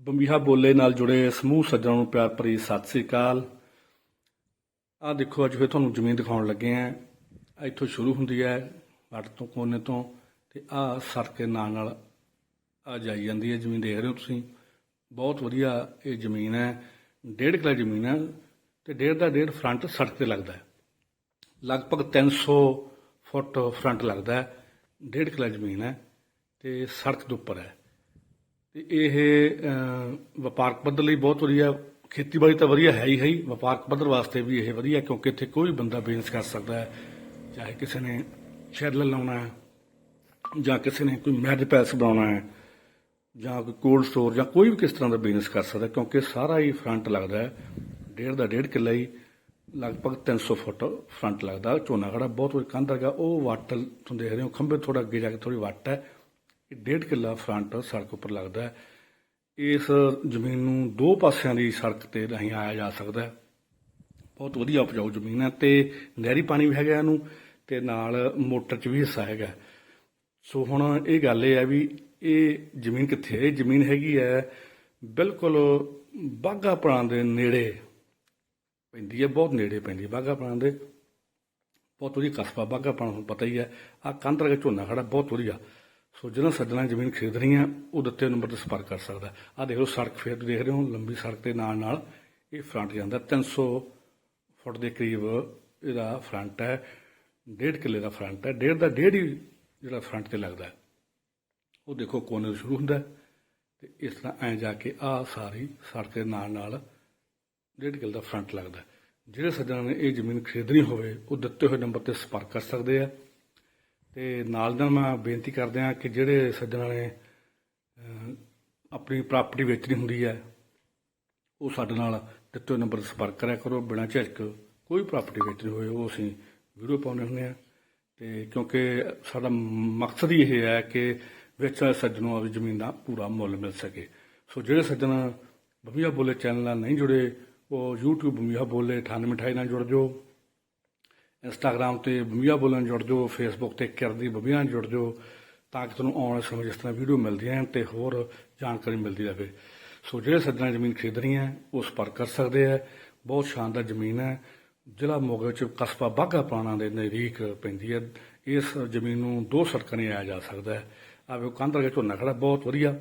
ਬੰਬੀਹਾ ਬੋਲੇ ਨਾਲ ਜੁੜੇ ਸਮੂਹ ਸੱਜਣਾਂ ਨੂੰ ਪਿਆਰ ਭਰੀ ਸਤਿ ਸ੍ਰੀ ਅਕਾਲ। ਆ ਦੇਖੋ, ਅੱਜ ਫਿਰ ਤੁਹਾਨੂੰ ਜ਼ਮੀਨ ਦਿਖਾਉਣ ਲੱਗੇ ਆ ਇੱਥੋਂ ਸ਼ੁਰੂ ਹੁੰਦੀ ਹੈ, ਵੱਟ ਤੋਂ ਕੋਨੇ ਤੋਂ, ਤੇ ਆ ਸੜਕ ਦੇ ਨਾਲ ਨਾਲ ਆ ਜਾਈ ਜਾਂਦੀ ਹੈ ਜ਼ਮੀਨ, ਦੇਖ ਰਹੇ ਹੋ ਤੁਸੀਂ। ਬਹੁਤ ਵਧੀਆ ਇਹ ਜ਼ਮੀਨ ਹੈ, ਡੇਢ ਕਿੱਲਾ ਜ਼ਮੀਨ ਹੈ, ਤੇ ਡੇਢ ਦਾ ਡੇਢ ਫਰੰਟ ਸੜਕ ਤੇ ਲੱਗਦਾ ਹੈ। ਲਗਭਗ 300 ਫੁੱਟ ਫਰੰਟ ਲੱਗਦਾ ਹੈ, ਡੇਢ ਕਿੱਲਾ ਜ਼ਮੀਨ ਹੈ, ਤੇ ਸੜਕ ਦੇ ਉੱਪਰ ਹੈ। ਤੇ ਇਹ ਵਪਾਰਕ ਪੱਧਰ ਲਈ ਬਹੁਤ ਵਧੀਆ। ਖੇਤੀਬਾੜੀ ਤਾਂ ਵਧੀਆ ਹੈ ਹੀ ਹੈ ਹੀ। ਵਪਾਰਕ ਪੱਧਰ ਵਾਸਤੇ ਵੀ ਇਹ ਵਧੀਆ, ਕਿਉਂਕਿ ਇੱਥੇ ਕੋਈ ਬੰਦਾ ਬਿਜ਼ਨਸ ਕਰ ਸਕਦਾ ਹੈ। ਚਾਹੇ ਕਿਸੇ ਨੇ ਸ਼ੈਡ ਲਾਉਣਾ ਹੈ, ਜਾਂ ਕਿਸੇ ਨੇ ਕੋਈ ਮੈਰਿਜ ਪੈਲਸ ਬਣਾਉਣਾ ਹੈ, ਜਾਂ ਕੋਈ ਕੋਲਡ ਸਟੋਰ ਜਾਂ ਕੋਈ ਵੀ ਕਿਸ ਤਰ੍ਹਾਂ ਦਾ ਬਿਜ਼ਨਸ ਕਰ ਸਕਦਾ ਕਿਉਂਕਿ ਸਾਰਾ ਹੀ ਫਰੰਟ ਲੱਗਦਾ ਹੈ। ਡੇਢ ਦਾ ਡੇਢ ਕਿੱਲਾ ਹੀ ਲਗਭਗ 300 ਫੁੱਟ ਫਰੰਟ ਲੱਗਦਾ। ਝੋਨਾ ਖੜਾ ਬਹੁਤ ਵਧੀਆ, ਕੰਧ ਹੈਗਾ ਉਹ ਵੱਟ ਤੁਸੀਂ ਦੇਖ ਰਹੇ ਹੋ ਖੰਭੇ ਥੋੜਾ ਅੱਗੇ ਜਾ ਕੇ ਥੋੜੀ ਵੱਟ ਹੈ। ਇਹ ਡੇਢ ਕਿੱਲਾ ਫਰੰਟ ਸੜਕ ਉੱਪਰ ਲੱਗਦਾ ਹੈ। ਇਸ ਜ਼ਮੀਨ ਨੂੰ ਦੋ ਪਾਸਿਆਂ ਦੀ ਸੜਕ ਤੇ ਰਾਹੀਂ ਆਇਆ ਜਾ ਸਕਦਾ ਹੈ। ਬਹੁਤ ਵਧੀਆ ਉਪਜਾਊ ਜ਼ਮੀਨ ਹੈ ਤੇ ਨਹਿਰੀ ਪਾਣੀ ਵੀ ਹੈਗਾ ਇਹਨੂੰ ਤੇ ਨਾਲ ਮੋਟਰ 'ਚ ਵੀ ਹਿੱਸਾ ਹੈਗਾ ਸੋ ਹੁਣ ਇਹ ਗੱਲ ਇਹ ਹੈ ਵੀ ਇਹ ਜ਼ਮੀਨ ਕਿੱਥੇ ਹੈ? ਇਹ ਜ਼ਮੀਨ ਹੈਗੀ ਹੈ ਬਿਲਕੁਲ ਬਾਗਾ ਪ੍ਰਾਂਤ ਦੇ ਨੇੜੇ ਪੈਂਦੀ ਹੈ, ਬਹੁਤ ਨੇੜੇ ਪੈਂਦੀ ਹੈ ਬਾਗਾ ਪ੍ਰਾਂਤ ਦੇ। ਬਹੁਤ ਵਧੀਆ ਕਸਬਾ ਬਾਗਾ ਪ੍ਰਾਂਤ ਨੂੰ ਪਤਾ ਹੀ ਹੈ। ਆ ਕੰਧ ਰਗਾ ਝੋਨਾ ਖੜਾ, ਬਹੁਤ ਵਧੀਆ। ਸੋ ਜਿਹਨਾਂ ਸੱਜਣਾ ਜ਼ਮੀਨ ਖਰੀਦਣੀ ਹੈ ਉਹ ਦਿੱਤੇ ਨੰਬਰ ਤੇ ਸੰਪਰਕ ਕਰ ਸਕਦਾ ਆ ਦੇਖ ਲਓ, ਸੜਕ ਫੇਰ ਦੇਖ ਰਹੇ ਹੋ, ਲੰਬੀ ਸੜਕ ਦੇ ਨਾਲ ਨਾਲ ਇਹ ਫਰੰਟ ਜਾਂਦਾ 300 ਫੁੱਟ ਦੇ ਕਰੀਬ ਇਹਦਾ ਫਰੰਟ ਹੈ, ਡੇਢ ਕਿੱਲੇ ਦਾ ਫਰੰਟ ਹੈ। ਡੇਢ ਦਾ ਡੇਢ ਹੀ ਜਿਹੜਾ ਫਰੰਟ ਤੇ ਲੱਗਦਾ ਉਹ ਦੇਖੋ, ਕੋਨੇ ਤੋਂ ਸ਼ੁਰੂ ਹੁੰਦਾ ਹੈ ਤੇ ਇਸ ਤਰ੍ਹਾਂ ਐ ਜਾ ਕੇ ਆ ਸਾਰੀ ਸੜਕ ਦੇ ਨਾਲ ਨਾਲ ਡੇਢ ਕਿੱਲੇ ਦਾ ਫਰੰਟ ਲੱਗਦਾ ਜਿਹੜੇ ਸੱਜਣਾਂ ਨੇ ਇਹ ਜ਼ਮੀਨ ਖਰੀਦਣੀ ਹੋਵੇ, ਉਹ ਦਿੱਤੇ ਹੋਏ ਨੰਬਰ ਤੇ ਸੰਪਰਕ ਕਰ ਸਕਦੇ ਆ। ਤੇ ਨਾਲ ਨਾਲ ਮੈਂ ਬੇਨਤੀ ਕਰਦੇ ਹਾਂ ਕਿ ਜਿਹੜੇ ਸੱਜਣਾਂ ਨੇ ਆਪਣੀ ਪ੍ਰਾਪਰਟੀ ਵੇਚਣੀ ਹੁੰਦੀ ਹੈ, ਉਹ ਸਾਡੇ ਨਾਲ ਦਿੱਤੇ ਹੋਏ ਨੰਬਰ ਸੰਪਰਕ ਕਰਿਆ ਕਰੋ। ਬਿਨਾਂ ਝਿਜਕ ਕੋਈ ਪ੍ਰਾਪਰਟੀ ਵੇਚਣੀ ਹੋਵੇ ਉਹ ਅਸੀਂ ਵੀਡੀਓ ਪਾਉਂਦੇ ਹੁੰਦੇ ਆ ਤੇ ਕਿਉਂਕਿ ਸਾਡਾ ਮਕਸਦ ਹੀ ਇਹ ਹੈ ਕਿ ਵਿੱਚ ਵਾਲੇ ਸੱਜਣ ਨੂੰ ਆਪਣੀ ਜ਼ਮੀਨ ਦਾ ਪੂਰਾ ਮੁੱਲ ਮਿਲ ਸਕੇ। ਸੋ ਜਿਹੜੇ ਸੱਜਣ ਬੰਬੀਹਾ ਬੋਲੇ ਚੈਨਲ ਨਾਲ ਨਹੀਂ ਜੁੜੇ, ਉਹ YouTube ਬੰਬੀਹਾ ਬੋਲੇ 98 ਨਾਲ ਜੁੜ ਜਾਓ। ਇੰਸਟਾਗ੍ਰam ਤੇ ਬੰਬੀਹਾ ਬੋਲਣ ਜੁੜ ਜਾਓ ਫੇਸਬੁੱਕ ਤੇ ਕਿਰਦੀ ਬੰਬੀਹਾ ਨਾਲ ਜੁੜ ਜਾਓ, ਤਾਂ ਕਿ ਤੁਹਾਨੂੰ ਆਉਣ ਵਾਲੇ ਸਮੇਂ ਜਿਸ ਤਰ੍ਹਾਂ ਵੀਡੀਓ ਮਿਲਦੀਆਂ ਹਨ ਤੇ ਹੋਰ ਜਾਣਕਾਰੀ ਮਿਲਦੀ ਰਹੇ। ਸੋ ਜਿਹੜੇ ਸੱਜਣਾ ਜ਼ਮੀਨ ਖਰੀਦਣੀ ਹੈ ਉਹ ਸੰਪਰਕ ਕਰ ਸਕਦੇ ਆ ਬਹੁਤ ਸ਼ਾਨਦਾਰ ਜ਼ਮੀਨ ਹੈ। ਜ਼ਿਲ੍ਹਾ ਮੋਗੇ ਵਿੱਚ ਕਸਬਾ ਬਾਗਾ ਪੁਰਾਣਾ ਦੇ ਨਜ਼ਦੀਕ ਪੈਂਦੀ ਹੈ। ਇਸ ਜ਼ਮੀਨ ਨੂੰ ਦੋ ਸੜਕਾਂ ਨੇ ਆਇਆ ਜਾ ਸਕਦਾ ਹੈ। ਆਵੇ ਕੰਧ ਰਗੇ ਝੋਨਾ ਖੜਾ, ਬਹੁਤ ਵਧੀਆ।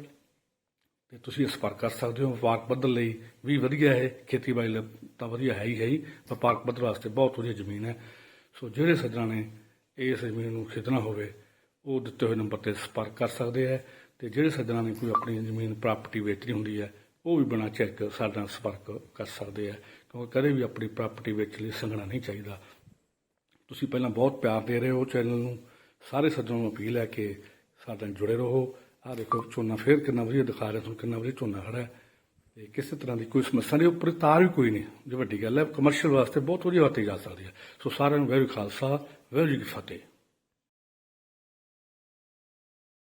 ਤੇ ਤੁਸੀਂ ਇਹ ਸੰਪਰਕ ਕਰ ਸਕਦੇ ਹੋ। ਵਪਾਰਕ ਪੱਧਰ ਲਈ ਵੀ ਵਧੀਆ ਹੈ। ਖੇਤੀਬਾੜੀ ਤਾਂ ਵਧੀਆ ਹੈ ਹੀ ਹੈ ਹੀ। ਵਪਾਰਕ ਪੱਧਰ ਵਾਸਤੇ ਬਹੁਤ ਵਧੀਆ ਜ਼ਮੀਨ ਹੈ। ਸੋ ਜਿਹੜੇ ਸੱਜਣਾ ਨੇ ਇਸ ਜ਼ਮੀਨ ਨੂੰ ਖਰੀਦਣਾ ਹੋਵੇ, ਉਹ ਦਿੱਤੇ ਹੋਏ ਨੰਬਰ ਤੇ ਸੰਪਰਕ ਕਰ ਸਕਦੇ ਹੈ ਤੇ ਜਿਹੜੇ ਸੱਜਣਾ ਨੇ ਕੋਈ ਆਪਣੀ ਜ਼ਮੀਨ ਪ੍ਰਾਪਰਟੀ ਵੇਚਣੀ ਹੁੰਦੀ ਹੈ ਉਹ ਵੀ ਬਿਨਾਂ ਚੈੱਕ ਸਾਡੇ ਨਾਲ ਸੰਪਰਕ ਕਰ ਸਕਦੇ ਆ, ਕਿਉਂਕਿ ਕਦੇ ਵੀ ਆਪਣੀ ਪ੍ਰਾਪਰਟੀ ਵੇਚ ਲਈ ਸੰਗਣਾ ਨਹੀਂ ਚਾਹੀਦਾ। ਤੁਸੀਂ ਪਹਿਲਾਂ ਬਹੁਤ ਪਿਆਰ ਦੇ ਰਹੇ ਹੋ ਚੈਨਲ ਨੂੰ, ਸਾਰੇ ਸੱਜਣਾਂ ਨੂੰ ਅਪੀਲ ਹੈ ਕਿ ਸਾਡੇ ਨਾਲ ਜੁੜੇ ਰਹੋ। ਆਹ ਦੇਖੋ, ਝੋਨਾ ਫੇਰ ਕਿੰਨਾ ਵਧੀਆ ਦਿਖਾ ਰਿਹਾ, ਤੁਹਾਨੂੰ ਕਿੰਨਾ ਵਧੀਆ ਝੋਨਾ ਖੜਾ ਹੈ। ਤੇ ਕਿਸੇ ਤਰ੍ਹਾਂ ਦੀ ਕੋਈ ਸਮੱਸਿਆ ਨਹੀਂ, ਉੱਪਰ ਤਾਰ ਵੀ ਕੋਈ ਨਹੀਂ। ਜੋ ਵੱਡੀ ਗੱਲ ਹੈ ਕਮਰਸ਼ੀਅਲ ਵਾਸਤੇ ਬਹੁਤ ਵਧੀਆ ਵਰਤੀ ਜਾ ਸਕਦੀ ਹੈ। ਸੋ ਸਾਰਿਆਂ ਨੂੰ ਵੈਰੀ ਖਾਲਸਾ, ਵਾਹਿਗੁਰੂ ਜੀ ਕੀ ਫਤਿਹ।